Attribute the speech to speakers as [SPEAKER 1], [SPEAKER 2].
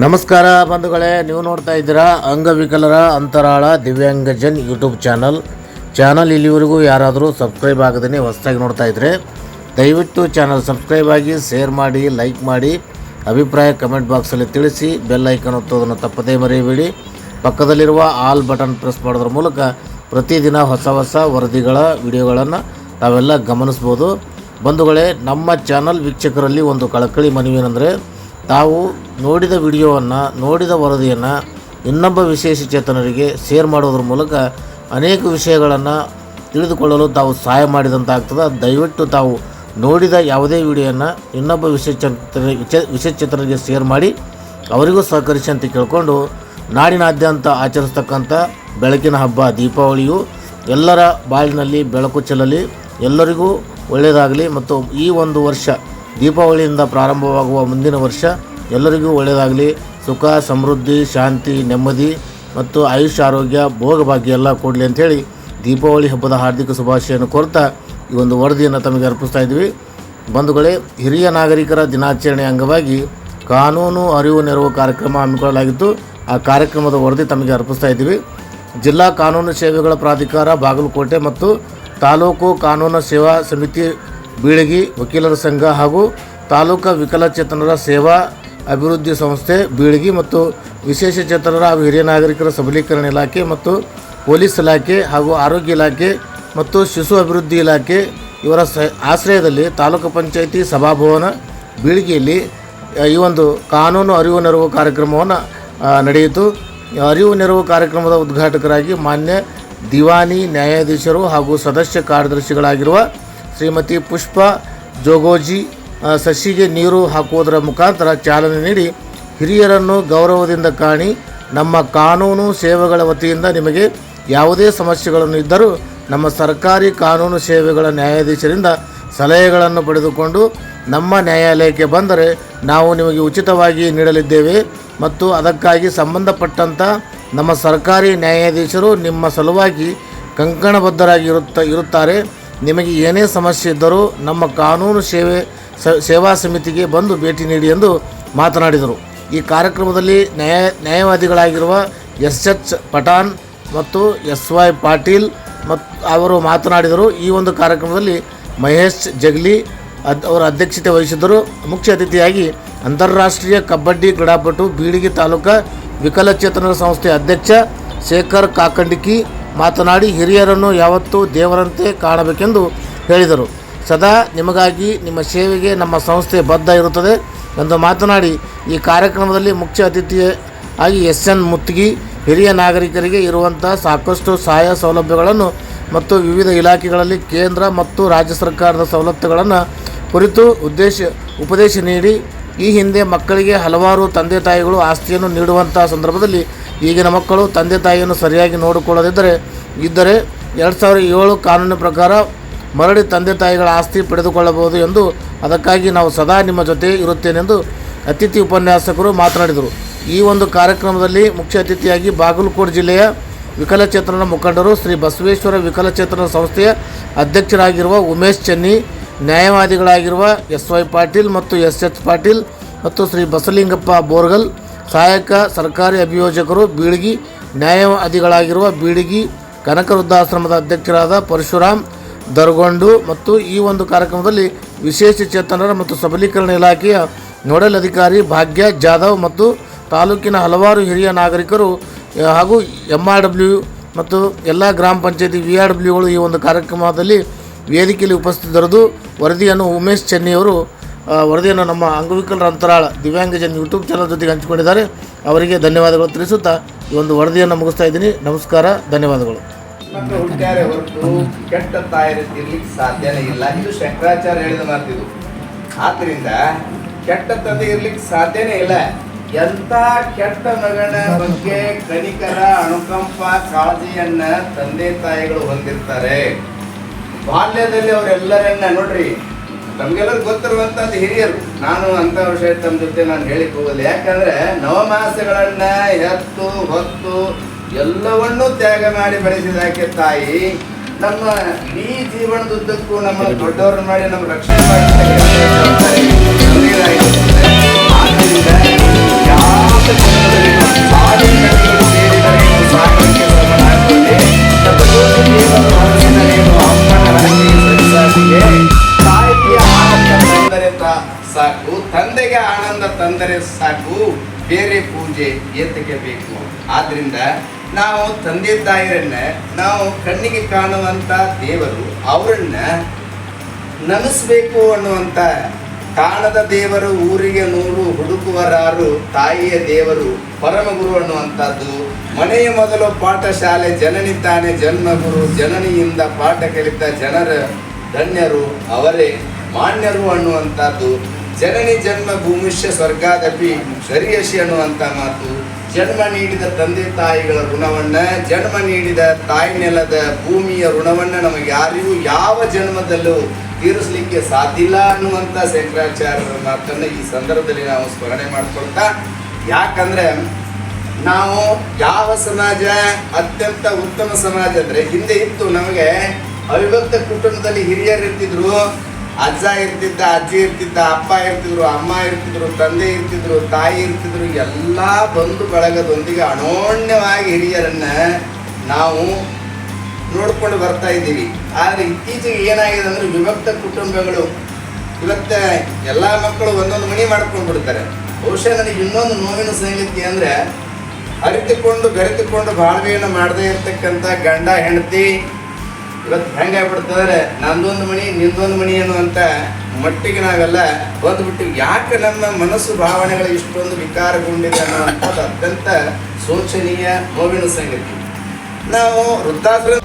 [SPEAKER 1] ನಮಸ್ಕಾರ ಬಂಧುಗಳೇ, ನೀವು ನೋಡ್ತಾ ಇದ್ದೀರಾ ಅಂಗವಿಕಲರ ಅಂತರಾಳ ದಿವ್ಯಾಂಗಜನ್ ಯೂಟ್ಯೂಬ್ ಚಾನಲ್. ಚಾನಲ್ ಇಲ್ಲಿವರೆಗೂ ಯಾರಾದರೂ ಸಬ್ಸ್ಕ್ರೈಬ್ ಆಗದೇ ಹೊಸದಾಗಿ ನೋಡ್ತಾ ಇದ್ದರೆ ದಯವಿಟ್ಟು ಚಾನಲ್ ಸಬ್ಸ್ಕ್ರೈಬ್ ಆಗಿ, ಶೇರ್ ಮಾಡಿ, ಲೈಕ್ ಮಾಡಿ, ಅಭಿಪ್ರಾಯ ಕಮೆಂಟ್ ಬಾಕ್ಸಲ್ಲಿ ತಿಳಿಸಿ, ಬೆಲ್ ಐಕನ್ ಒತ್ತೋದನ್ನು ತಪ್ಪದೇ ಮರೆಯಬೇಡಿ. ಪಕ್ಕದಲ್ಲಿರುವ ಆಲ್ ಬಟನ್ ಪ್ರೆಸ್ ಮಾಡೋದ್ರ ಮೂಲಕ ಪ್ರತಿದಿನ ಹೊಸ ಹೊಸ ವರದಿಗಳ, ವಿಡಿಯೋಗಳನ್ನು ತಾವೆಲ್ಲ ಗಮನಿಸ್ಬೋದು. ಬಂಧುಗಳೇ, ನಮ್ಮ ಚಾನಲ್ ವೀಕ್ಷಕರಲ್ಲಿ ಒಂದು ಕಳಕಳಿ ಮನವಿ ಏನಂದರೆ ತಾವು ನೋಡಿದ ವಿಡಿಯೋವನ್ನು, ನೋಡಿದ ವರದಿಯನ್ನು ಇನ್ನೊಬ್ಬ ವಿಶೇಷ ಚೇತನರಿಗೆ ಶೇರ್ ಮಾಡೋದ್ರ ಮೂಲಕ ಅನೇಕ ವಿಷಯಗಳನ್ನು ತಿಳಿದುಕೊಳ್ಳಲು ತಾವು ಸಹಾಯ ಮಾಡಿದಂತಾಗ್ತದೆ. ದಯವಿಟ್ಟು ತಾವು ನೋಡಿದ ಯಾವುದೇ ವಿಡಿಯೋನ ಇನ್ನೊಬ್ಬ ವಿಶೇಷ ವಿಶೇಷ ಚೇತನರಿಗೆ ಶೇರ್ ಮಾಡಿ, ಅವರಿಗೂ ಸಹಕರಿಸಿ ಅಂತ ಕೇಳಿಕೊಂಡು, ನಾಡಿನಾದ್ಯಂತ ಆಚರಿಸ್ತಕ್ಕಂಥ ಬೆಳಕಿನ ಹಬ್ಬ, ದೀಪಾವಳಿಯು ಎಲ್ಲರ ಬಾಳಿನಲ್ಲಿ, ಬೆಳಕು ಚೆಲ್ಲಲಿ, ಎಲ್ಲರಿಗೂ ಒಳ್ಳೆಯದಾಗಲಿ. ಮತ್ತು ಈ ಒಂದು ವರ್ಷ ದೀಪಾವಳಿಯಿಂದ ಪ್ರಾರಂಭವಾಗುವ ಮುಂದಿನ ವರ್ಷ ಎಲ್ಲರಿಗೂ ಒಳ್ಳೆಯದಾಗಲಿ. ಸುಖ, ಸಮೃದ್ಧಿ, ಶಾಂತಿ, ನೆಮ್ಮದಿ ಮತ್ತು ಆಯುಷ್, ಆರೋಗ್ಯ, ಭೋಗಭಾಗ್ಯ ಎಲ್ಲ ಕೊಡಲಿ ಅಂಥೇಳಿ ದೀಪಾವಳಿ ಹಬ್ಬದ ಹಾರ್ದಿಕ ಶುಭಾಶಯನ್ನು ಕೋರ್ತಾ ಈ ಒಂದು ವರದಿಯನ್ನು ತಮಗೆ ಅರ್ಪಿಸ್ತಾ ಇದ್ದೀವಿ ಬಂಧುಗಳೇ, ಹಿರಿಯ ನಾಗರಿಕರ ದಿನಾಚರಣೆ ಅಂಗವಾಗಿ ಕಾನೂನು, ಅರಿವು, ನೆರವು ಕಾರ್ಯಕ್ರಮ ಹಮ್ಮಿಕೊಳ್ಳಲಾಗಿತ್ತು. ಆ ಕಾರ್ಯಕ್ರಮದ ವರದಿ ತಮಗೆ ಅರ್ಪಿಸ್ತಾ ಇದ್ದೀವಿ ಜಿಲ್ಲಾ ಕಾನೂನು ಸೇವೆಗಳ ಪ್ರಾಧಿಕಾರ, ಬಾಗಲಕೋಟೆ ಮತ್ತು ತಾಲೂಕು ಕಾನೂನು ಸೇವಾ ಸಮಿತಿ ಬೀಳಗಿ ವಕೀಲರ ಸಂಘ ಹಾಗೂ ತಾಲೂಕಾ ವಿಕಲಚೇತನರ ಸೇವಾ ಅಭಿವೃದ್ಧಿ ಸಂಸ್ಥೆ ಬೀಳಗಿ ಮತ್ತು ವಿಶೇಷ ಚೇತನರ ಹಾಗೂ ಹಿರಿಯ ನಾಗರಿಕರ ಸಬಲೀಕರಣ ಇಲಾಖೆ ಮತ್ತು ಪೊಲೀಸ್ ಇಲಾಖೆ ಹಾಗೂ ಆರೋಗ್ಯ ಇಲಾಖೆ ಮತ್ತು ಶಿಶು ಅಭಿವೃದ್ಧಿ ಇಲಾಖೆ ಇವರ ಸ ಆಶ್ರಯದಲ್ಲಿ ತಾಲೂಕು ಪಂಚಾಯಿತಿ ಸಭಾಭವನ ಬೀಳಿಗೆಯಲ್ಲಿ ಈ ಒಂದು ಕಾನೂನು ಅರಿವು ನೆರವು ಕಾರ್ಯಕ್ರಮವನ್ನು ನಡೆಯಿತು. ಅರಿವು ನೆರವು ಕಾರ್ಯಕ್ರಮದ ಉದ್ಘಾಟಕರಾಗಿ ಮಾನ್ಯ ದಿವಾನಿ ನ್ಯಾಯಾಧೀಶರು ಹಾಗೂ ಸದಸ್ಯ ಕಾರ್ಯದರ್ಶಿಗಳಾಗಿರುವ ಶ್ರೀಮತಿ ಪುಷ್ಪ ಜೋಗೋಜಿ ಸಸಿಗೆ ನೀರು ಹಾಕುವುದರ ಮುಖಾಂತರ ಚಾಲನೆ ನೀಡಿ ಹಿರಿಯರನ್ನು ಗೌರವದಿಂದ ಕಾಣಿ, ನಮ್ಮ ಕಾನೂನು ಸೇವೆಗಳ ವತಿಯಿಂದ ನಿಮಗೆ ಯಾವುದೇ ಸಮಸ್ಯೆಗಳನ್ನು ಇದ್ದರೂ ನಮ್ಮ ಸರ್ಕಾರಿ ಕಾನೂನು ಸೇವೆಗಳ ನ್ಯಾಯಾಧೀಶರಿಂದ ಸಲಹೆಗಳನ್ನು ಪಡೆದುಕೊಂಡು ನಮ್ಮ ನ್ಯಾಯಾಲಯಕ್ಕೆ ಬಂದರೆ ನಾವು ನಿಮಗೆ ಉಚಿತವಾಗಿ ನೀಡಲಿದ್ದೇವೆ ಮತ್ತು ಅದಕ್ಕಾಗಿ ಸಂಬಂಧಪಟ್ಟಂಥ ನಮ್ಮ ಸರ್ಕಾರಿ ನ್ಯಾಯಾಧೀಶರು ನಿಮ್ಮ ಸಲುವಾಗಿ ಕಂಕಣಬದ್ಧರಾಗಿ ಇರುತ್ತ, ಇರುತ್ತಾರೆ. ನಿಮಗೆ ಏನೇ ಸಮಸ್ಯೆ ಇದ್ದರೂ ನಮ್ಮ ಕಾನೂನು ಸೇವೆ ಸೇವಾ ಸಮಿತಿಗೆ ಬಂದು ಭೇಟಿ ನೀಡಿ ಎಂದು ಮಾತನಾಡಿದರು. ಈ ಕಾರ್ಯಕ್ರಮದಲ್ಲಿ ನ್ಯಾಯ, ನ್ಯಾಯವಾದಿಗಳಾಗಿರುವ ಎಸ್ ಎಚ್ ಪಠಾನ್ ಮತ್ತು ಎಸ್ ವೈ ಪಾಟೀಲ್ ಮತ್ತು ಅವರು ಮಾತನಾಡಿದರು. ಈ ಒಂದು ಕಾರ್ಯಕ್ರಮದಲ್ಲಿ ಮಹೇಶ್ ಜಗ್ಲಿ ಅದ್, ಅವರ ಅಧ್ಯಕ್ಷತೆ ವಹಿಸಿದ್ದರು. ಮುಖ್ಯ ಅತಿಥಿಯಾಗಿ ಅಂತಾರಾಷ್ಟ್ರೀಯ ಕಬಡ್ಡಿ ಕ್ರೀಡಾಪಟು, ಬೀಡಿಗೆ ತಾಲೂಕಾ ವಿಕಲಚೇತನರ ಸಂಸ್ಥೆ ಅಧ್ಯಕ್ಷ ಶೇಖರ್ ಕಾಕಂಡಿಕಿ ಮಾತನಾಡಿ ಹಿರಿಯರನ್ನು ಯಾವತ್ತೂ ದೇವರಂತೆ ಕಾಣಬೇಕೆಂದು ಹೇಳಿದರು. ಸದಾ ನಿಮಗಾಗಿ ನಿಮ್ಮ ಸೇವೆಗೆ ನಮ್ಮ ಸಂಸ್ಥೆ ಬದ್ಧ ಇರುತ್ತದೆ ಎಂದು ಮಾತನಾಡಿ, ಈ ಕಾರ್ಯಕ್ರಮದಲ್ಲಿ ಮುಖ್ಯ ಅತಿಥಿ ಆಗಿ ಎಸ್ ಎನ್ ಮುತ್ತಿಗಿ, ಹಿರಿಯ ನಾಗರಿಕರಿಗೆ ಇರುವಂಥ ಸಾಕಷ್ಟು ಸಹಾಯ ಸೌಲಭ್ಯಗಳನ್ನು ಮತ್ತು ವಿವಿಧ ಇಲಾಖೆಗಳಲ್ಲಿ ಕೇಂದ್ರ ಮತ್ತು ರಾಜ್ಯ ಸರ್ಕಾರದ ಸವಲತ್ತುಗಳನ್ನು ಕುರಿತು ಉದ್ದೇಶ, ಉಪದೇಶ ನೀಡಿ, ಈ ಹಿಂದೆ ಮಕ್ಕಳಿಗೆ ಹಲವಾರು ತಂದೆ ತಾಯಿಗಳು ಆಸ್ತಿಯನ್ನು ನೀಡುವಂಥ ಸಂದರ್ಭದಲ್ಲಿ ಈಗಿನ ಮಕ್ಕಳು ತಂದೆ ತಾಯಿಯನ್ನು ಸರಿಯಾಗಿ ನೋಡಿಕೊಳ್ಳದಿದ್ದರೆ, ಇದ್ದರೆ ಎರಡು ಸಾವಿರದ ಏಳು ಕಾನೂನಿನ ಪ್ರಕಾರ ಮರಳಿ ತಂದೆ ತಾಯಿಗಳ ಆಸ್ತಿ ಪಡೆದುಕೊಳ್ಳಬಹುದು ಎಂದು ಅದಕ್ಕಾಗಿ ನಾವು ಸದಾ ನಿಮ್ಮ ಜೊತೆ ಇರುತ್ತೇನೆಂದು ಅತಿಥಿ ಉಪನ್ಯಾಸಕರು ಮಾತನಾಡಿದರು. ಈ ಒಂದು ಕಾರ್ಯಕ್ರಮದಲ್ಲಿ ಮುಖ್ಯ ಅತಿಥಿಯಾಗಿ ಬಾಗಲಕೋಟೆ ಜಿಲ್ಲೆಯ ವಿಕಲಚೇತನ ಮುಖಂಡರು ಶ್ರೀ ಬಸವೇಶ್ವರ ವಿಕಲಚೇತನ ಸಂಸ್ಥೆಯ ಅಧ್ಯಕ್ಷರಾಗಿರುವ ಉಮೇಶ್ ಚೆನ್ನಿ, ನ್ಯಾಯವಾದಿಗಳಾಗಿರುವ ಎಸ್ ವೈ ಪಾಟೀಲ್ ಮತ್ತು ಎಸ್ ಎಚ್ ಪಾಟೀಲ್ ಮತ್ತು ಶ್ರೀ ಬಸಲಿಂಗಪ್ಪ ಬೋರ್ಗಲ್ ಸಹಾಯಕ ಸರ್ಕಾರಿ ಅಭಿಯೋಜಕರು ಬೀಳಗಿ ನ್ಯಾಯವಾದಿಗಳಾಗಿರುವ ಬೀಳಗಿ ಕನಕ ವೃದ್ಧಾಶ್ರಮದ ಅಧ್ಯಕ್ಷರಾದ ಪರಶುರಾಮ್ ದರ್ಗೊಂಡು ಮತ್ತು ಈ ಒಂದು ಕಾರ್ಯಕ್ರಮದಲ್ಲಿ ವಿಶೇಷ ಚೇತನರ ಮತ್ತು ಸಬಲೀಕರಣ ಇಲಾಖೆಯ ನೋಡಲ್ ಅಧಿಕಾರಿ ಭಾಗ್ಯ ಜಾಧವ್ ಮತ್ತು ತಾಲೂಕಿನ ಹಲವಾರು ಹಿರಿಯ ನಾಗರಿಕರು ಹಾಗೂ ಎಂ ಆರ್ ಡಬ್ಲ್ಯೂ ಮತ್ತು ಎಲ್ಲ ಗ್ರಾಮ ಪಂಚಾಯತಿ ವಿ ಆರ್ ಡಬ್ಲ್ಯೂಗಳು ಈ ಒಂದು ಕಾರ್ಯಕ್ರಮದಲ್ಲಿ ವೇದಿಕೆಯಲ್ಲಿ ಉಪಸ್ಥಿತರದು ವರದಿಯನ್ನು ಉಮೇಶ್ ಚೆನ್ನಿಯವರು ವರದಿಯನ್ನು ನಮ್ಮ ಅಂಗವಿಕಲರ ಅಂತರಾಳ ದಿವ್ಯಾಂಗಜನ್ ಯೂಟ್ಯೂಬ್ ಚಾನಲ್ ಜೊತೆಗೆ ಹಂಚಿಕೊಂಡಿದ್ದಾರೆ. ಅವರಿಗೆ ಧನ್ಯವಾದಗಳು ತಿಳಿಸುತ್ತಾ ಈ ಒಂದು ವರದಿಯನ್ನು ಮುಗಿಸ್ತಾ ಇದ್ದೀನಿ. ನಮಸ್ಕಾರ, ಧನ್ಯವಾದಗಳು.
[SPEAKER 2] ಕೆಟ್ಟ ಸಾಧ್ಯನೇ ಇಲ್ಲ. ಇದು ಶಂಕರಾಚಾರ್ಯ ಹೇಳಿದ ಮಾತಿದು ಆದ್ರಿಂದ ಕೆಟ್ಟ ತಂದೆ ಇರ್ಲಿಕ್ಕೆ ಸಾಧ್ಯನೇ ಇಲ್ಲ. ಎಂತ ಕೆಟ್ಟ ಮಗನ ಬಗ್ಗೆ ಕನಿಕರ ಅನುಕಂಪ ಕಾಳಜಿಯನ್ನ ತಂದೆ ತಾಯಿಗಳು ಹೊಂದಿರ್ತಾರೆ. ಬಾಲ್ಯದಲ್ಲಿ ಅವರೆಲ್ಲರನ್ನ ನೋಡ್ರಿ. ತಮ್ಗೆಲ್ಲರಿಗೂ ಗೊತ್ತಿರುವಂತದ್ದು ಹಿರಿಯರು. ನಾನು ಅಂತ ವಿಷಯ ತಮ್ಮ ಜೊತೆ ನಾನು ಹೇಳಿಕ್ ಹೋಗಲ್ಲ. ಯಾಕಂದ್ರೆ ನವಮಾಸಗಳನ್ನ ಎತ್ತು, ಹೊತ್ತು ಎಲ್ಲವನ್ನೂ ತ್ಯಾಗ ಮಾಡಿ ಬೆಳೆಸಿದಾಕೆ ತಾಯಿ, ನಮ್ಮ ಈ ಜೀವನದುದ್ದಕ್ಕೂ ನಮ್ಮ ದೊಡ್ಡವ್ರನ್ನ ಮಾಡಿ ನಮ್ಮ ರಕ್ಷಣೆ ಮಾಡಿ ಆನಂದ ಸಾಕು, ಬೇರೆ ಪೂಜೆ ಏತಕ್ಕೆ ಬೇಕು ಆದ್ರಿಂದ ನಾವು ತಂದೆ ತಾಯಿಯರನ್ನ ನಾವು ಕಣ್ಣಿಗೆ ಕಾಣುವಂತ ದೇವರು ಅವರನ್ನ ನಮಿಸ್ಬೇಕು ಅನ್ನುವಂತ ಕಾಣದ ದೇವರು, ಊರಿಗೆ ನೂರು ಹುಡುಕುವರಾರು ತಾಯಿಯ ದೇವರು, ಪರಮಗುರು ಅನ್ನುವಂಥದ್ದು. ಮನೆಯ ಮೊದಲು ಪಾಠಶಾಲೆ ಜನನಿ ತಾನೆ ಜನ್ಮಗುರು ಜನನಿಯಿಂದ ಪಾಠ ಕಲಿತ ಜನರ ಧನ್ಯರು ಅವರೇ, ಮಾನ್ಯರು ಅನ್ನುವಂಥದ್ದು. ಜನನಿ ಜನ್ಮ ಭೂಮಿಷ್ಯ ಸ್ವರ್ಗಾದಪಿ ಸರಿಯಶಿ ಅನ್ನುವಂಥ ಮಾತು. ಜನ್ಮ ನೀಡಿದ ತಂದೆ ತಾಯಿಗಳ ಋಣವನ್ನ ಜನ್ಮ ನೀಡಿದ ತಾಯಿ ನೆಲದ ಭೂಮಿಯ ಋಣವನ್ನ ನಮಗೆ ಯಾರಿಗೂ ಯಾವ ಜನ್ಮದಲ್ಲೂ ತೀರಿಸಲಿಕ್ಕೆ ಇಲ್ಲ ಅನ್ನುವಂಥ ಶಂಕರಾಚಾರ್ಯರ ಮಾತನ್ನ ಈ ಸಂದರ್ಭದಲ್ಲಿ ನಾವು ಸ್ಮರಣೆ ಮಾಡ್ಕೊಳ್ತಾ, ಯಾಕಂದ್ರೆ ನಾವು ಯಾವ ಸಮಾಜ, ಅತ್ಯಂತ ಉತ್ತಮ ಸಮಾಜ ಅಂದ್ರೆ ಹಿಂದೆ ಇತ್ತು ನಮಗೆ ಅವಿಭಕ್ತ ಕುಟುಂಬದಲ್ಲಿ ಹಿರಿಯರು ಇರ್ತಿದ್ರು ಅಜ್ಜ ಇರ್ತಿದ್ದ, ಅಜ್ಜಿ ಇರ್ತಿದ್ದ, ಅಪ್ಪ ಇರ್ತಿದ್ರು, ಅಮ್ಮ ಇರ್ತಿದ್ರು, ತಂದೆ ಇರ್ತಿದ್ರು, ತಾಯಿ ಇರ್ತಿದ್ರು, ಎಲ್ಲ ಬಂಧು ಬಳಗದೊಂದಿಗೆ ಅನೋಣ್ಯವಾಗಿ ಹಿರಿಯರನ್ನ ನಾವು ನೋಡ್ಕೊಂಡು ಬರ್ತಾ ಇದ್ದೀವಿ. ಆದರೆ ಇತ್ತೀಚೆಗೆ ಏನಾಗಿದೆ ಅಂದ್ರೆ ವಿಭಕ್ತ ಕುಟುಂಬಗಳು, ಇವತ್ತ ಎಲ್ಲ ಮಕ್ಕಳು ಒಂದೊಂದು ಮಣಿ ಮಾಡ್ಕೊಂಡು ಬಿಡ್ತಾರೆ. ಬಹುಶಃ ನನಗೆ ಇನ್ನೊಂದು ನೋವಿನ ಸಂಗತಿ ಅಂದ್ರೆ ಅರಿತುಕೊಂಡು, ಬೆರೆತುಕೊಂಡು ಬಾಳ್ವೆಯನ್ನು ಮಾಡದೇ ಇರತಕ್ಕಂಥ ಗಂಡ, ಹೆಂಡತಿ ಇವತ್ತು ಹೆಂಗಾಗ್ಬಿಡ್ತಂದ್ರೆ ನಂದೊಂದು ಮಣಿ, ನಿಂದೊಂದು ಮಣಿ ಅನ್ನುವಂಥ ಮಟ್ಟಿಗೆ ನಾವೆಲ್ಲ ಬಂದ್ಬಿಟ್ಟು ಯಾಕೆ ನಮ್ಮ ಮನಸ್ಸು ಭಾವನೆಗಳು ಇಷ್ಟೊಂದು ವಿಕಾರಗೊಂಡಿದೆ ಅನ್ನುವಂಥದ್ದು ಅತ್ಯಂತ ಶೋಚನೀಯ ನೋವಿನ ಸಂಗತಿ. ನಾವು ವೃದ್ಧಾಶ್ರಮ